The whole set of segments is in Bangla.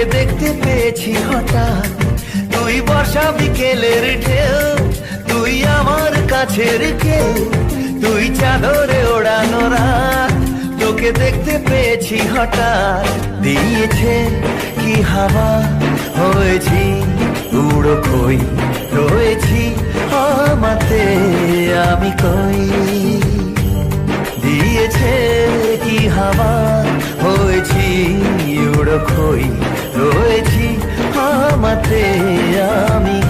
তোকে দেখতে পেয়েছি হঠাৎ। তুই বর্ষা বিকেলের ঢেউ, তুই আমার কাছের কেউ, তুই চাদরে ওড়ানো রাত, তোকে দেখতে পেয়েছি হঠাৎ। দিয়েছে কি হাওয়া? হয়েছি উড়ো কই? রয়েছি আমাতে, আমি কই? দিয়েছে কি হাওয়া? হয়েছি উড়ো খই রয়েছি আমাতে আমি।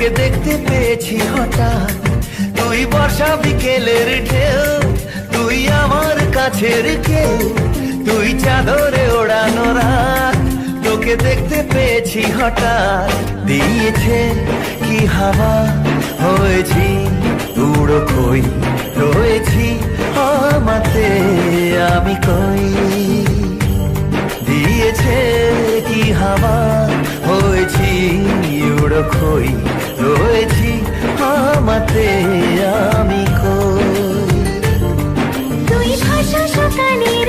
তোকে দেখতে পেয়েছি হঠাৎ। তুই বর্ষা বিকেলের ঢেউ, তুই আমার কাছের কেউ, তুই চাদরে ওড়ানো রাত। তোকে দেখতে পেয়েছি হঠাৎ। দিয়েছে কি হাওয়া? হয়েছি উড়ো কই? রয়েছি আমাতে, আমি কই? দিয়েছে হাওয়া হয়েছি উড়ো খই রয়েছি আমাতে আমি কই? তুই ভাষা সকালের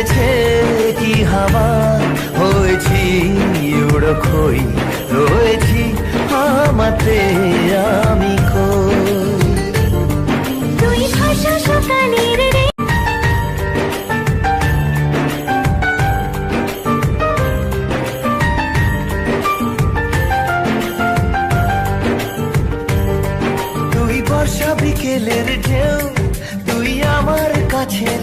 দিয়েছে কি হাওয়া? হয়েছি উড়ো খই রয়েছি আমাতে আমি তুই ভাষা সকালের তুই বর্ষা বিকেলের ঢেউ তুই আমার কাছের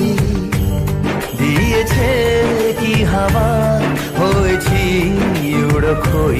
দিয়েছে কি হাওয়া? হয়েছি উড়ো খই